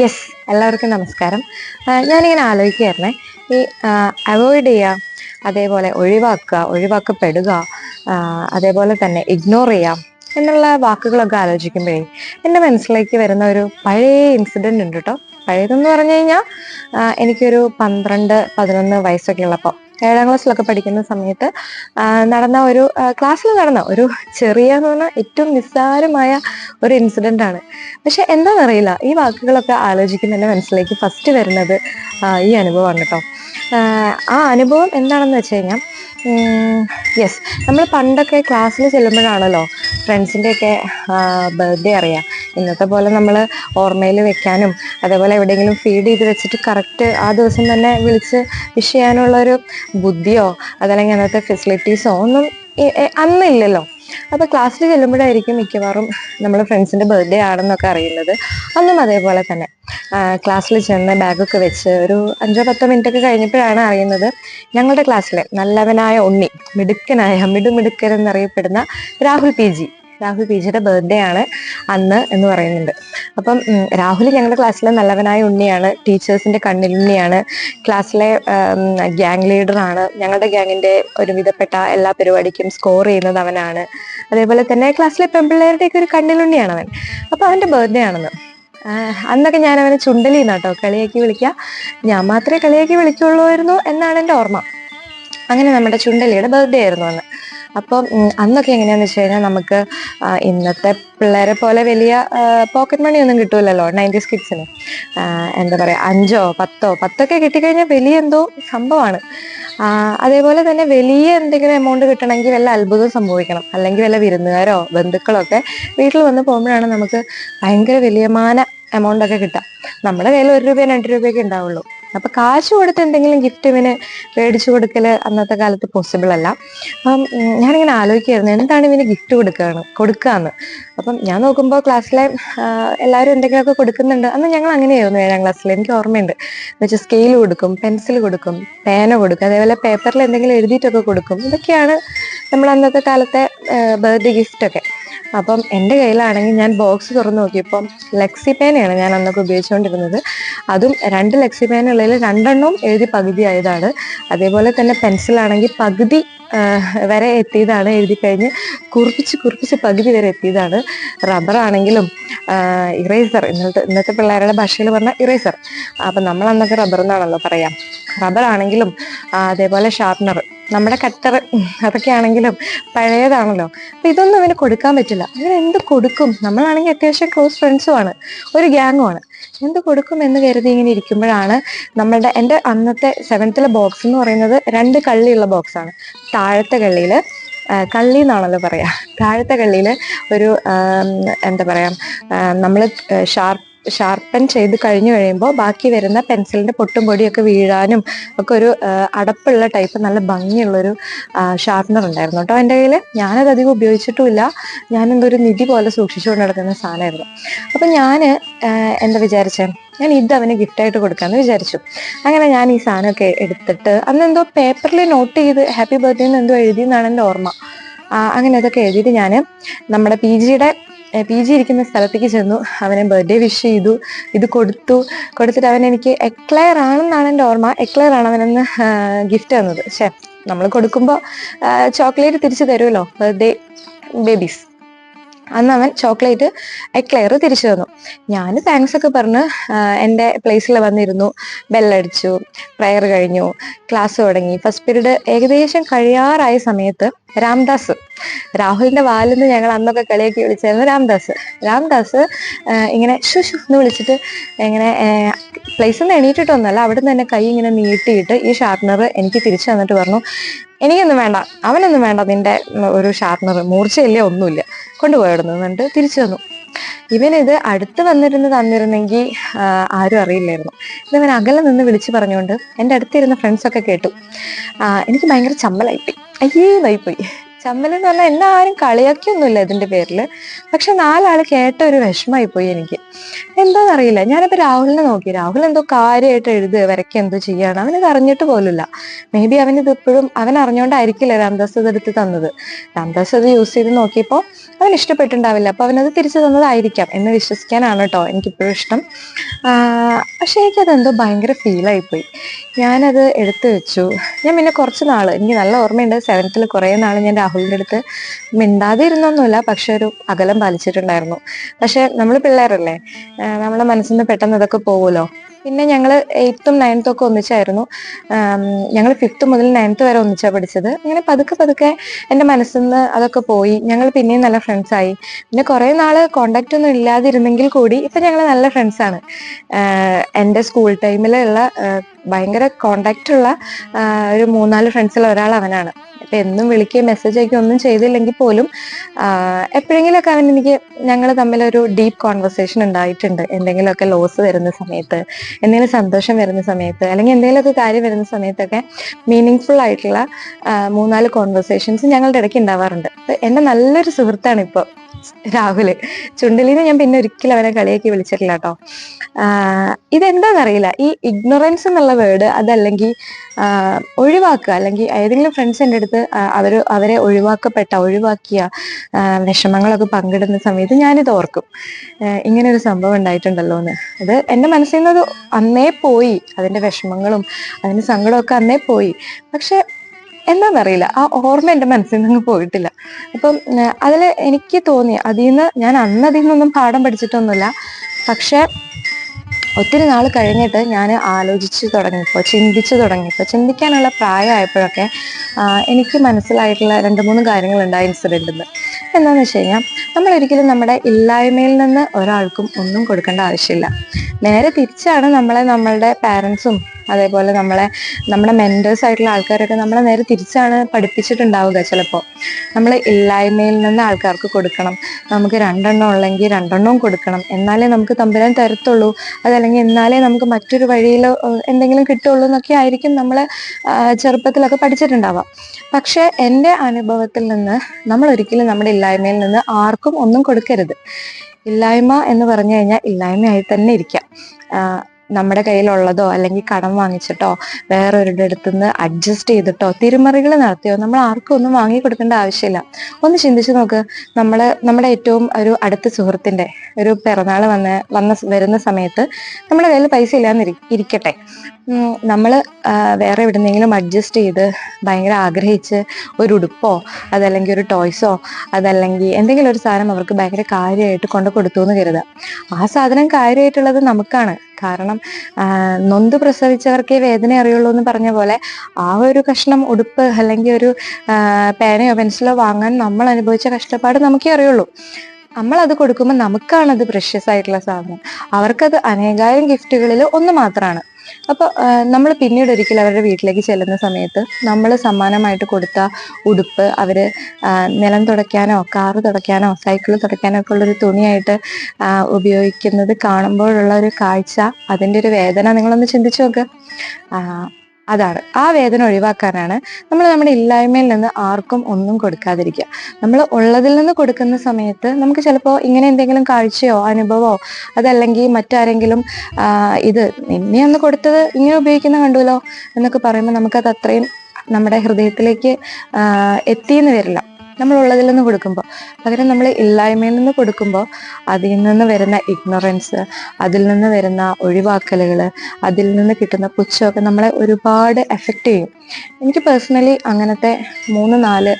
Yes എല്ലാവർക്കും നമസ്കാരം. ഞാനിങ്ങനെ ആലോചിക്കുകയായിരുന്നേ. ഈ അവോയ്ഡ് ചെയ്യുക അതേപോലെ ഒഴിവാക്കുക ഒഴിവാക്കപ്പെടുക അതേപോലെ തന്നെ ഇഗ്നോർ ചെയ്യാം എന്നുള്ള വാക്കുകളൊക്കെ ആലോചിക്കുമ്പോഴേ എന്റെ മനസ്സിലേക്ക് വരുന്ന ഒരു പഴയ ഇൻസിഡന്റ് ഉണ്ട് കേട്ടോ പഴയതെന്ന് പറഞ്ഞു കഴിഞ്ഞാൽ എനിക്കൊരു പന്ത്രണ്ട് പതിനൊന്ന് വയസ്സൊക്കെ ഉള്ളപ്പോൾ ഏഴാം ക്ലാസ്സിലൊക്കെ പഠിക്കുന്ന സമയത്ത് നടന്ന ഒരു ക്ലാസ്സിൽ നടന്ന ഒരു ചെറിയ എന്ന് പറഞ്ഞാൽ ഏറ്റവും നിസ്സാരമായ ഒരു ഇൻസിഡന്റ് ആണ്. പക്ഷെ എന്താണെന്നറിയില്ല ഈ വാക്കുകളൊക്കെ ആലോചിക്കുന്ന എന്റെ മനസ്സിലേക്ക് ഫസ്റ്റ് വരുന്നത് ഈ അനുഭവമാണ് കേട്ടോ ആ, അനുഭവം എന്താണെന്ന് വെച്ച് കഴിഞ്ഞാൽ യെസ് നമ്മൾ പണ്ടൊക്കെ ക്ലാസ്സിൽ ചെല്ലുമ്പോഴാണല്ലോ ഫ്രണ്ട്സിന്റെയൊക്കെ ബർത്ത്ഡേ അറിയാം. ഇന്നത്തെ പോലെ നമ്മൾ ഓർമ്മയിൽ വെക്കാനും അതേപോലെ എവിടെയെങ്കിലും ഫീഡ് ചെയ്ത് വെച്ചിട്ട് കറക്റ്റ് ആ ദിവസം തന്നെ വിളിച്ച് വിഷ് ചെയ്യാനുള്ളൊരു ബുദ്ധിയോ അതല്ലെങ്കിൽ അന്നത്തെ ഫെസിലിറ്റീസോ ഒന്നും അന്നില്ലല്ലോ അപ്പോൾ ക്ലാസ്സിൽ ചെല്ലുമ്പോഴായിരിക്കും മിക്കവാറും നമ്മൾ ഫ്രണ്ട്സിന്റെ ബർത്ത്ഡേ ആണെന്നൊക്കെ അറിയുന്നത്. അന്നും അതേപോലെ തന്നെ. ക്ലാസ്സിൽ ചെന്ന് ബാഗൊക്കെ വെച്ച് ഒരു അഞ്ചോ പത്തോ മിനിറ്റ് ഒക്കെ കഴിഞ്ഞപ്പോഴാണ് അറിയുന്നത് ഞങ്ങളുടെ ക്ലാസ്സിലെ നല്ലവനായ ഉണ്ണി മിടുക്കനായ മിടുമിടുക്കൻ എന്നറിയപ്പെടുന്ന Rahul P G Rahul P ജിയുടെ ബർത്ത്ഡേ ആണ് അന്ന് എന്ന് പറയുന്നുണ്ട്. അപ്പം രാഹുൽ ഞങ്ങളുടെ ക്ലാസ്സിലെ നല്ലവനായ ഉണ്ണിയാണ് ടീച്ചേഴ്സിന്റെ കണ്ണിലുണ്ണിയാണ് ക്ലാസ്സിലെ ഗ്യാങ് ലീഡറാണ് ഞങ്ങളുടെ ഗ്യാങ്ങിന്റെ ഒരുവിധപ്പെട്ട എല്ലാ പരിപാടിക്കും സ്കോർ ചെയ്യുന്നത് അവനാണ്. അതേപോലെ തന്നെ ക്ലാസ്സിലെ പെമ്പിള്ളേരുടെയൊക്കെ ഒരു കണ്ണിലുണ്ണിയാണ് അവൻ. അപ്പൊ അവന്റെ ബർത്ത്ഡേ ആണെന്ന്. അന്നൊക്കെ ഞാൻ അവനെ ചുണ്ടലി എന്നാട്ടോ കളിയാക്കി വിളിക്കുക. ഞാൻ മാത്രമേ കളിയാക്കി വിളിക്കുള്ളൂ എന്നാണ് എന്റെ ഓർമ്മ. അങ്ങനെ നമ്മുടെ ചുണ്ടലിയുടെ ബർത്ത്ഡേ ആയിരുന്നു അന്ന്. അപ്പം അന്നൊക്കെ എങ്ങനെയാന്ന് വെച്ച് കഴിഞ്ഞാൽ നമുക്ക് ഇന്നത്തെ പിള്ളേരെ പോലെ വലിയ പോക്കറ്റ് മണി ഒന്നും കിട്ടൂലല്ലോ നയന്റീസ് കിഡ്സിന് എന്താ പറയുക അഞ്ചോ പത്തോ പത്തൊക്കെ കിട്ടിക്കഴിഞ്ഞാൽ വലിയ എന്തോ സംഭവമാണ് അതേപോലെ തന്നെ വലിയ എന്തെങ്കിലും എമൗണ്ട് കിട്ടണമെങ്കിൽ വല്ല അത്ഭുതം സംഭവിക്കണം. അല്ലെങ്കിൽ വല്ല വിരുന്നുകാരോ ബന്ധുക്കളോ ഒക്കെ വീട്ടിൽ വന്ന് പോകുമ്പോഴാണ് നമുക്ക് ഭയങ്കര വലിയമാന എമൗണ്ട് ഒക്കെ കിട്ടുക. നമ്മുടെ കയ്യിൽ ഒരു രൂപയോ രണ്ട് രൂപയൊക്കെ ഉണ്ടാവുള്ളൂ. അപ്പൊ കാശ് കൊടുത്ത് എന്തെങ്കിലും ഗിഫ്റ്റ് ഇവന് മേടിച്ചു കൊടുക്കൽ അന്നത്തെ കാലത്ത് പോസിബിൾ അല്ല. അപ്പം ഞാനിങ്ങനെ ആലോചിക്കായിരുന്നു എന്താണ് ഇവന് ഗിഫ്റ്റ് കൊടുക്കുകയാണ് കൊടുക്കാന്ന്? അപ്പം ഞാൻ നോക്കുമ്പോൾ ക്ലാസ്സിലെ എല്ലാവരും എന്തെങ്കിലുമൊക്കെ കൊടുക്കുന്നുണ്ട്. അന്ന് ഞങ്ങൾ അങ്ങനെയായിരുന്നു ഏഴാം ക്ലാസ്സിൽ എനിക്ക് ഓർമ്മയുണ്ട്. എന്നുവെച്ചാൽ സ്കെയിൽ കൊടുക്കും പെൻസിൽ കൊടുക്കും പേന കൊടുക്കും അതേപോലെ പേപ്പറിൽ എന്തെങ്കിലും എഴുതിയിട്ടൊക്കെ കൊടുക്കും. ഇതൊക്കെയാണ് നമ്മൾ അന്നത്തെ കാലത്തെ ബർത്ത്ഡേ ഗിഫ്റ്റ് ഒക്കെ. അപ്പം എന്റെ കയ്യിലാണെങ്കിൽ ഞാൻ ബോക്സ് തുറന്ന് നോക്കിയപ്പം ലെക്സി പേനയാണ് ഞാൻ അന്നൊക്കെ ഉപയോഗിച്ചുകൊണ്ടിരുന്നത്. അതും രണ്ട് ലെക്സി പേനുള്ളിൽ രണ്ടെണ്ണവും എഴുതി പകുതി ആയതാണ് അതേപോലെ തന്നെ പെൻസിലാണെങ്കിൽ പകുതി വരെ എത്തിയതാണ് എഴുതി കഴിഞ്ഞ് കുറിപ്പിച്ച് കുറിപ്പിച്ച് പകുതി വരെ എത്തിയതാണ്. റബ്ബറാണെങ്കിലും ഇറേസർ ഇന്നത്തെ ഇന്നത്തെ പിള്ളേരുടെ ഭാഷയിൽ പറഞ്ഞാൽ ഇറേസർ അപ്പം നമ്മൾ അന്നൊക്കെ റബ്ബർ എന്നാണല്ലോ പറയാം. റബ്ബറാണെങ്കിലും അതേപോലെ ഷാർപ്നർ നമ്മുടെ കട്ടർ അതൊക്കെ ആണെങ്കിലും പഴയതാണല്ലോ. അപ്പം ഇതൊന്നും അവന് കൊടുക്കാൻ പറ്റില്ല. അങ്ങനെ എന്ത് കൊടുക്കും? നമ്മളാണെങ്കിൽ അത്യാവശ്യം ക്ലോസ് ഫ്രണ്ട്സുമാണ് ഒരു ഗ്യാങ്ങുമാണ് എന്ത് കൊടുക്കും എന്ന് കരുതി ഇങ്ങനെ ഇരിക്കുമ്പോഴാണ് നമ്മളുടെ എന്റെ അന്നത്തെ സെവൻത്തിലെ ബോക്സ് എന്ന് പറയുന്നത് രണ്ട് കള്ളിയുള്ള ബോക്സാണ് താഴത്തെ കള്ളിയിൽ കള്ളി എന്നാണല്ലോ പറയാ. താഴത്തെ കള്ളിയിൽ ഒരു എന്താ പറയുക നമ്മൾ ഷാർപ്പ് ഷാർപ്പൻ ചെയ്ത് കഴിഞ്ഞു കഴിയുമ്പോൾ ബാക്കി വരുന്ന പെൻസിലിന്റെ പൊട്ടും പൊടിയൊക്കെ വീഴാനും ഒക്കെ ഒരു അടപ്പുള്ള ടൈപ്പ് നല്ല ഭംഗിയുള്ളൊരു ഷാർപ്പനർ ഉണ്ടായിരുന്നു കേട്ടോ എന്റെ കയ്യിൽ ഞാനത് അധികം ഉപയോഗിച്ചിട്ടുമില്ല. ഞാൻ എന്തൊരു നിധി പോലെ സൂക്ഷിച്ചുകൊണ്ട് നടക്കുന്ന സാധനമായിരുന്നു. അപ്പം ഞാൻ എന്താ വിചാരിച്ചേ? ഞാൻ ഇത് അവന് ഗിഫ്റ്റായിട്ട് കൊടുക്കാമെന്ന് വിചാരിച്ചു. അങ്ങനെ ഞാൻ ഈ സാധനമൊക്കെ എടുത്തിട്ട് അന്ന് എന്തോ പേപ്പറിൽ നോട്ട് ചെയ്ത് ഹാപ്പി ബർത്ത്ഡേ എന്ന് എന്തോ എഴുതി എന്നാണ് എന്റെ ഓർമ്മ. അങ്ങനെ അതൊക്കെ എഴുതിയിട്ട് ഞാൻ നമ്മുടെ പി ജിയുടെ പി ജി ഇരിക്കുന്ന സ്ഥലത്തേക്ക് ചെന്നു. അവനെ ബർത്ത്ഡേ വിഷ് ചെയ്തു. ഇത് കൊടുത്തു. കൊടുത്തിട്ട് അവൻ എനിക്ക് എക്ലെയർ ആണെന്നാണ് എന്റെ ഓർമ്മ. എക്ലെയർ ആണ് അവനെന്ന് ഗിഫ്റ്റ് തന്നത്. പക്ഷേ നമ്മൾ കൊടുക്കുമ്പോൾ ചോക്ലേറ്റ് തിരിച്ചു തരുമല്ലോ. ബർത്ത്ഡേ ബേബീസ് അന്ന് അവൻ ചോക്ലേറ്റ് എക്ലെയർ തിരിച്ചു തന്നു. ഞാൻ താങ്ക്സ് ഒക്കെ പറഞ്ഞ് എന്റെ പ്ലേസിൽ വന്നിരുന്നു. ബെല്ലടിച്ചു പ്രയർ കഴിഞ്ഞു. ക്ലാസ് തുടങ്ങി. ഫസ്റ്റ് പീരീഡ് ഏകദേശം കഴിയാറായ സമയത്ത് രാംദാസ്. രാഹുലിന്റെ വാലിന്ന് ഞങ്ങൾ അന്നൊക്കെ കളിയൊക്കെ വിളിച്ചായിരുന്നു രാംദാസ്. രാംദാസ് ഇങ്ങനെ ഷു ഷു എന്ന് വിളിച്ചിട്ട് ഇങ്ങനെ പ്ലേസിൽ നിന്ന് എണീറ്റിട്ടൊന്നുമല്ല അവിടെ നിന്ന് തന്നെ കൈ ഇങ്ങനെ നീട്ടിയിട്ട് ഈ ഷാർപ്പനർ എനിക്ക് തിരിച്ചു തന്നിട്ട് പറഞ്ഞു എനിക്കൊന്നും വേണ്ട അവനൊന്നും വേണ്ട നിന്റെ ഒരു ഷാർപ്പനർ മൂർച്ചയില്ല ഒന്നുമില്ല. കൊണ്ടുപോയിടുന്നു എന്നിട്ട് തിരിച്ചു തന്നു. ഇവനിത് അടുത്ത് വന്നിരുന്ന് തന്നിരുന്നെങ്കിൽ ആരും അറിയില്ലായിരുന്നു. ഇതവൻ അകലെ നിന്ന് വിളിച്ചു പറഞ്ഞുകൊണ്ട് എന്റെ അടുത്തിരുന്ന ഫ്രണ്ട്സൊക്കെ കേട്ടു. എനിക്ക് ഭയങ്കര ചമ്മലായിപ്പോയി. അയ്യേ ഇതായിപ്പോയി. ചമ്മൽ എന്ന് പറഞ്ഞാൽ എന്നെ ആരും കളിയാക്കിയൊന്നുമില്ല ഇതിന്റെ പേരിൽ പക്ഷെ നാലാൾ കേട്ട ഒരു വിഷമായി പോയി എനിക്ക്. എന്താണെന്നറിയില്ല ഞാനിപ്പോ രാഹുലിനെ നോക്കി. രാഹുൽ എന്തോ കാര്യമായിട്ട് എഴുത് വരയ്ക്കുക എന്തോ ചെയ്യാണ്. അവനത് അറിഞ്ഞിട്ട് പോലില്ല മേ ബി അവന് ഇത് ഇപ്പോഴും അവൻ അറിഞ്ഞുകൊണ്ടായിരിക്കില്ല രാംദാസ് ഇത് എടുത്ത് തന്നത്. രാംദാസ് അത് യൂസ് ചെയ്ത് നോക്കിയപ്പോൾ അവൻ ഇഷ്ടപ്പെട്ടിട്ടുണ്ടാവില്ല. അപ്പൊ അവനത് തിരിച്ചു തന്നതായിരിക്കാം എന്ന് വിശ്വസിക്കാനാണ് കേട്ടോ എനിക്കിപ്പോഴും ഇഷ്ടം. പക്ഷെ എനിക്കതെന്തോ ഭയങ്കര ഫീലായിപ്പോയി. ഞാനത് എടുത്തു വെച്ചു. ഞാൻ പിന്നെ കുറച്ച് നാൾ എനിക്ക് നല്ല ഓർമ്മയുണ്ട്. സെവൻത്തിൽ കുറേ നാൾ ഞാൻ രാഹുലിന്റെ അടുത്ത് മിണ്ടാതെ ഇരുന്നൊന്നുമില്ല പക്ഷെ ഒരു അകലം പാലിച്ചിട്ടുണ്ടായിരുന്നു. പക്ഷെ നമ്മൾ പിള്ളേരല്ലേ നമ്മളെ മനസ്സിൽ നിന്ന് പെട്ടെന്ന് ഇതൊക്കെ പോകുമല്ലോ പിന്നെ ഞങ്ങൾ എയ്ത്തും നയൻത്തും ഒക്കെ ഒന്നിച്ചായിരുന്നു. ഞങ്ങൾ ഫിഫ്ത്ത് മുതൽ നയൻത്ത് വരെ ഒന്നിച്ചാണ് പഠിച്ചത്. അങ്ങനെ പതുക്കെ പതുക്കെ എന്റെ മനസ്സിൽ നിന്ന് അതൊക്കെ പോയി. ഞങ്ങൾ പിന്നെയും നല്ല ഫ്രണ്ട്സായി പിന്നെ കുറേ നാൾ കോണ്ടാക്റ്റ് ഒന്നും ഇല്ലാതിരുന്നെങ്കിൽ കൂടി ഇപ്പം ഞങ്ങൾ നല്ല ഫ്രണ്ട്സാണ് എന്റെ സ്കൂൾ ടൈമിലുള്ള ഭയങ്കര കോണ്ടാക്റ്റ് ഉള്ള ഒരു മൂന്നാൽ ഫ്രണ്ട്സിൽ ഒരാൾ അവനാണ്. അപ്പൊ എന്നും വിളിക്കുകയും മെസ്സേജ് അയക്കുകയും ഒന്നും ചെയ്തില്ലെങ്കിൽ പോലും എപ്പോഴെങ്കിലുമൊക്കെ അവൻ എനിക്ക് ഞങ്ങൾ തമ്മിലൊരു ഡീപ്പ് കോൺവെർസേഷൻ ഉണ്ടായിട്ടുണ്ട്. എന്തെങ്കിലുമൊക്കെ ലോസ് വരുന്ന സമയത്ത് എന്തെങ്കിലും സന്തോഷം വരുന്ന സമയത്ത് അല്ലെങ്കിൽ എന്തെങ്കിലുമൊക്കെ കാര്യം വരുന്ന സമയത്തൊക്കെ മീനിങ് ഫുൾ ആയിട്ടുള്ള മൂന്നാൽ കോൺവെർസേഷൻസ് ഞങ്ങളുടെ ഇടയ്ക്ക് ഉണ്ടാവാറുണ്ട്. എന്റെ നല്ലൊരു സുഹൃത്താണ് ഇപ്പോൾ രാഹുൽ. ചുണ്ടലിനെ ഞാൻ പിന്നെ ഒരിക്കലും അവനെ കളിയാക്കി വിളിച്ചിട്ടില്ല കേട്ടോ. ഇതെന്താണെന്നറിയില്ല ഈ ഇഗ്നോറൻസ് എന്നുള്ള വേർഡ് അതല്ലെങ്കിൽ ഒഴിവാക്കുക. അല്ലെങ്കിൽ ഏതെങ്കിലും ഫ്രണ്ട്സ് എന്റെ അടുത്ത് അവർ അവരെ ഒഴിവാക്കപ്പെട്ട ഒഴിവാക്കിയ വിഷമങ്ങളൊക്കെ പങ്കിടുന്ന സമയത്ത് ഞാനിത് ഓർക്കും. ഇങ്ങനെ ഒരു സംഭവം ഉണ്ടായിട്ടുണ്ടല്ലോ എന്ന്. അത് എന്റെ മനസ്സിൽ നിന്നത് അന്നേ പോയി. അതിന്റെ വിഷമങ്ങളും അതിന്റെ സങ്കടമൊക്കെ അന്നേ പോയി. പക്ഷെ എന്താണെന്നറിയില്ല ആ ഓർമ്മ എന്റെ മനസ്സിൽ നിന്ന് പോയിട്ടില്ല. അപ്പം അതിൽ എനിക്ക് തോന്നി അതിൽ നിന്ന് ഞാൻ അന്ന് അതിൽ നിന്നൊന്നും പാഠം പഠിച്ചിട്ടൊന്നുമില്ല. പക്ഷെ ഒത്തിരി നാൾ കഴിഞ്ഞിട്ട് ഞാൻ ആലോചിച്ച് തുടങ്ങിയപ്പോൾ ചിന്തിച്ചു തുടങ്ങിയപ്പോൾ ചിന്തിക്കാനുള്ള പ്രായമായപ്പോഴൊക്കെ എനിക്ക് മനസ്സിലായിട്ടുള്ള രണ്ട് മൂന്ന് കാര്യങ്ങളുണ്ട് ആ ഇൻസിഡന്റിൽ നിന്ന്. എന്താണെന്ന് വെച്ച് കഴിഞ്ഞാൽ നമ്മൾ ഒരിക്കലും നമ്മുടെ ഇല്ലായ്മയിൽ നിന്ന് ഒരാൾക്കും ഒന്നും കൊടുക്കേണ്ട ആവശ്യമില്ല. നേരെ തിരിച്ചാണ് നമ്മളെ നമ്മളുടെ പാരൻസും അതേപോലെ നമ്മളെ നമ്മുടെ മെന്റേഴ്സ് ആയിട്ടുള്ള ആൾക്കാരൊക്കെ നമ്മളെ നേരെ തിരിച്ചാണ് പഠിപ്പിച്ചിട്ടുണ്ടാവുക ചിലപ്പോൾ നമ്മൾ ഇല്ലായ്മയിൽ നിന്ന് ആൾക്കാർക്ക് കൊടുക്കണം. നമുക്ക് രണ്ടെണ്ണം ഉള്ളെങ്കിൽ രണ്ടെണ്ണവും കൊടുക്കണം. എന്നാലേ നമുക്ക് തമ്പുരാൻ തരത്തുള്ളൂ. അതല്ലെങ്കിൽ എന്നാലേ നമുക്ക് മറ്റൊരു വഴിയിൽ എന്തെങ്കിലും കിട്ടുള്ളൂ എന്നൊക്കെ ആയിരിക്കും നമ്മൾ ചെറുപ്പത്തിലൊക്കെ പഠിച്ചിട്ടുണ്ടാവാം പക്ഷേ എന്റെ അനുഭവത്തിൽ നിന്ന് നമ്മൾ ഒരിക്കലും നമ്മുടെ ഇല്ലായ്മയിൽ നിന്ന് ആർക്കും ഒന്നും കൊടുക്കരുത്. ഇല്ലായ്മ എന്ന് പറഞ്ഞു കഴിഞ്ഞാൽ ഇല്ലായ്മയായി തന്നെ ഇരിക്കാം. നമ്മുടെ കയ്യിലുള്ളതോ അല്ലെങ്കിൽ കടം വാങ്ങിച്ചിട്ടോ വേറൊരുടെ അടുത്ത് നിന്ന് അഡ്ജസ്റ്റ് ചെയ്തിട്ടോ തിരിമറികൾ നടത്തിയോ നമ്മൾ ആർക്കും ഒന്നും വാങ്ങി കൊടുക്കേണ്ട ആവശ്യമില്ല. ഒന്ന് ചിന്തിച്ചു നോക്ക്. നമ്മൾ നമ്മുടെ ഏറ്റവും ഒരു അടുത്ത സുഹൃത്തിന്റെ ഒരു പിറന്നാൾ വന്ന് വന്ന വരുന്ന സമയത്ത് നമ്മുടെ കയ്യിൽ പൈസ ഇല്ലാന്ന് ഇരിക്കട്ടെ. നമ്മൾ വേറെ എവിടെന്നെങ്കിലും അഡ്ജസ്റ്റ് ചെയ്ത് ഭയങ്കര ആഗ്രഹിച്ച് ഒരു ഉടുപ്പോ അതല്ലെങ്കിൽ ഒരു ടോയ്സോ അതല്ലെങ്കിൽ എന്തെങ്കിലും ഒരു സാധനം അവർക്ക് ഭയങ്കര കാര്യമായിട്ട് കൊണ്ട് കൊടുത്തു എന്ന് കരുതുക. ആ സാധനം കാര്യമായിട്ടുള്ളത് നമുക്കാണ്. കാരണം നൊന്ത് പ്രസവിച്ചവർക്കേ വേദന അറിയുള്ളൂ എന്ന് പറഞ്ഞ പോലെ ആ ഒരു കഷ്ണം ഉടുപ്പ് അല്ലെങ്കിൽ ഒരു പേനയോ പെൻസിലോ വാങ്ങാൻ നമ്മൾ അനുഭവിച്ച കഷ്ടപ്പാട് നമുക്കേ അറിയുള്ളൂ. നമ്മൾ അത് കൊടുക്കുമ്പോൾ നമുക്കാണത് പ്രഷ്യസ് ആയിട്ടുള്ള സാധനം. അവർക്കത് അനേകായിരം ഗിഫ്റ്റുകളിൽ ഒന്ന് മാത്രമാണ്. അപ്പോൾ നമ്മൾ പിന്നീട് ഒരിക്കലും അവരുടെ വീട്ടിലേക്ക് ചെല്ലുന്ന സമയത്ത് നമ്മൾ സമ്മാനമായിട്ട് കൊടുത്ത ഉടുപ്പ് അവർ നിലം തുടയ്ക്കാനോ കാറ് തുടയ്ക്കാനോ സൈക്കിൾ തുടയ്ക്കാനോ ഒക്കെ ഉള്ളൊരു തുണിയായിട്ട് ഉപയോഗിക്കുന്നത് കാണുമ്പോഴുള്ള ഒരു കാഴ്ച അതിന്റെ ഒരു വേദന നിങ്ങളൊന്ന് ചിന്തിച്ചു നോക്ക്. അതാണ്. ആ വേദന ഒഴിവാക്കാനാണ് നമ്മൾ നമ്മുടെ ഇല്ലായ്മയിൽ നിന്ന് ആർക്കും ഒന്നും കൊടുക്കാതിരിക്കുക. നമ്മൾ ഉള്ളതിൽ നിന്ന് കൊടുക്കുന്ന സമയത്ത് നമുക്ക് ചിലപ്പോൾ ഇങ്ങനെ എന്തെങ്കിലും കാഴ്ചയോ അനുഭവമോ അതല്ലെങ്കിൽ മറ്റാരെങ്കിലും ഇത് നിന്നെ ഒന്ന് കൊടുത്തത് ഇങ്ങനെ ഉപയോഗിക്കുന്ന കണ്ടുവല്ലോ എന്നൊക്കെ പറയുമ്പോൾ നമുക്കത് അത്രയും നമ്മുടെ ഹൃദയത്തിലേക്ക് എത്തിയെന്ന് വരില്ല. നമ്മൾ ഉള്ളതിൽ നിന്ന് കൊടുക്കുമ്പോൾ പകരം നമ്മൾ ഇല്ലായ്മയിൽ നിന്ന് കൊടുക്കുമ്പോൾ അതിൽ നിന്ന് വരുന്ന ഇഗ്നോറൻസ് അതിൽ നിന്ന് വരുന്ന ഒഴിവാക്കലുകൾ അതിൽ നിന്ന് കിട്ടുന്ന പുച്ഛമൊക്കെ നമ്മളെ ഒരുപാട് എഫക്റ്റ് ചെയ്യും. എനിക്ക് പേഴ്സണലി അങ്ങനത്തെ മൂന്ന് നാല്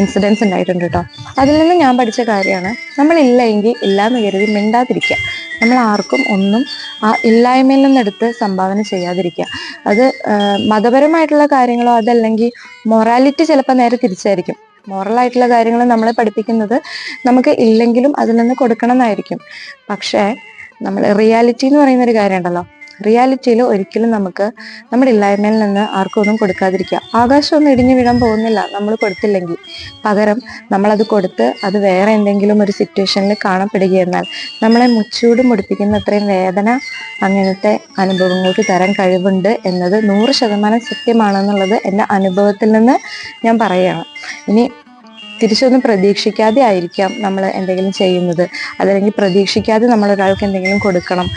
ഇൻസിഡൻസ് ഉണ്ടായിട്ടുണ്ട് കേട്ടോ അതിൽ നിന്ന് ഞാൻ പഠിച്ച കാര്യമാണ് നമ്മളില്ല എങ്കിൽ ഇല്ല എന്ന് കരുതി മിണ്ടാതിരിക്കുക നമ്മൾ ആർക്കും ഒന്നും ആ ഇല്ലായ്മയിൽ നിന്നെടുത്ത് സംഭാവന ചെയ്യാതിരിക്കുക അത് മതപരമായിട്ടുള്ള കാര്യങ്ങളോ അതല്ലെങ്കിൽ മൊറാലിറ്റി ചിലപ്പോൾ നേരെ തിരിച്ചായിരിക്കും. മോറലായിട്ടുള്ള കാര്യങ്ങൾ നമ്മളെ പഠിപ്പിക്കുന്നത് നമുക്ക് ഇല്ലെങ്കിലും അതിൽ നിന്ന് കൊടുക്കണം എന്നായിരിക്കും. പക്ഷേ നമ്മൾ റിയാലിറ്റി എന്ന് പറയുന്ന ഒരു കാര്യം ഉണ്ടല്ലോ റിയാലിറ്റിയിൽ ഒരിക്കലും നമുക്ക് നമ്മുടെ ഇല്ലായ്മയിൽ നിന്ന് ആർക്കും ഒന്നും കൊടുക്കാതിരിക്കുക. ആകാശം ഒന്നും ഇടിഞ്ഞു വീഴാൻ പോകുന്നില്ല. നമ്മൾ കൊടുത്തില്ലെങ്കിൽ. പകരം നമ്മളത് കൊടുത്ത് അത് വേറെ എന്തെങ്കിലും ഒരു സിറ്റുവേഷനിൽ കാണപ്പെടുകയെന്നാൽ നമ്മളെ മുച്ചൂട് മുടിപ്പിക്കുന്ന അത്രയും വേദന അങ്ങനത്തെ അനുഭവങ്ങൾക്ക് തരാൻ കഴിവുണ്ട് എന്നത് നൂറ് ശതമാനം സത്യമാണെന്നുള്ളത് എന്റെ അനുഭവത്തിൽ നിന്ന് ഞാൻ പറയുകയാണ്. ഇനി തിരിച്ചൊന്നും പ്രതീക്ഷിക്കാതെ ആയിരിക്കാം നമ്മൾ എന്തെങ്കിലും ചെയ്യുന്നത്. അതല്ലെങ്കിൽ പ്രതീക്ഷിക്കാതെ നമ്മൾ ഒരാൾക്ക് എന്തെങ്കിലും കൊടുക്കണം.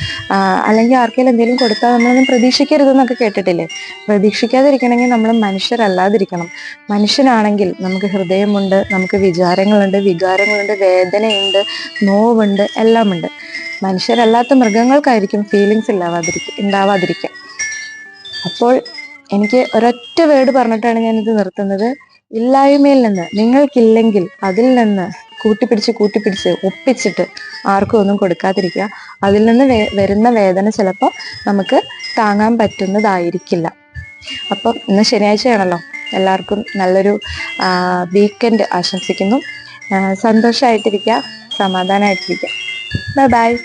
അല്ലെങ്കിൽ ആർക്കെങ്കിലും എന്തെങ്കിലും കൊടുത്താൽ നമ്മളൊന്നും പ്രതീക്ഷിക്കരുതെന്നൊക്കെ കേട്ടിട്ടില്ലേ? പ്രതീക്ഷിക്കാതിരിക്കണമെങ്കിൽ നമ്മൾ മനുഷ്യരല്ലാതിരിക്കണം. മനുഷ്യനാണെങ്കിൽ നമുക്ക് ഹൃദയമുണ്ട് നമുക്ക് വിചാരങ്ങളുണ്ട് വികാരങ്ങളുണ്ട് വേദനയുണ്ട് നോവുണ്ട് എല്ലാമുണ്ട്. മനുഷ്യരല്ലാത്ത മൃഗങ്ങൾക്കായിരിക്കും ഫീലിങ്സ് ഇല്ലാവാതിരിക്കുക ഉണ്ടാവാതിരിക്കുക അപ്പോൾ എനിക്ക് ഒരൊറ്റ വേർഡ് പറഞ്ഞിട്ടാണ് ഞാനിത് നിർത്തുന്നത്. ഇല്ലായ്മയിൽ നിന്ന് നിങ്ങൾക്കില്ലെങ്കിൽ അതിൽ നിന്ന് കൂട്ടിപ്പിടിച്ച് കൂട്ടിപ്പിടിച്ച് ഒപ്പിച്ചിട്ട് ആർക്കും ഒന്നും കൊടുക്കാതിരിക്കുക. അതിൽ നിന്ന് വരുന്ന വേദന ചിലപ്പോൾ നമുക്ക് താങ്ങാൻ പറ്റുന്നതായിരിക്കില്ല. അപ്പം ഇന്ന് ശനിയാഴ്ചയാണല്ലോ. എല്ലാവർക്കും നല്ലൊരു വീക്കെൻഡ് ആശംസിക്കുന്നു. സന്തോഷമായിട്ടിരിക്കുക സമാധാനമായിട്ടിരിക്കുക ബൈ ബൈ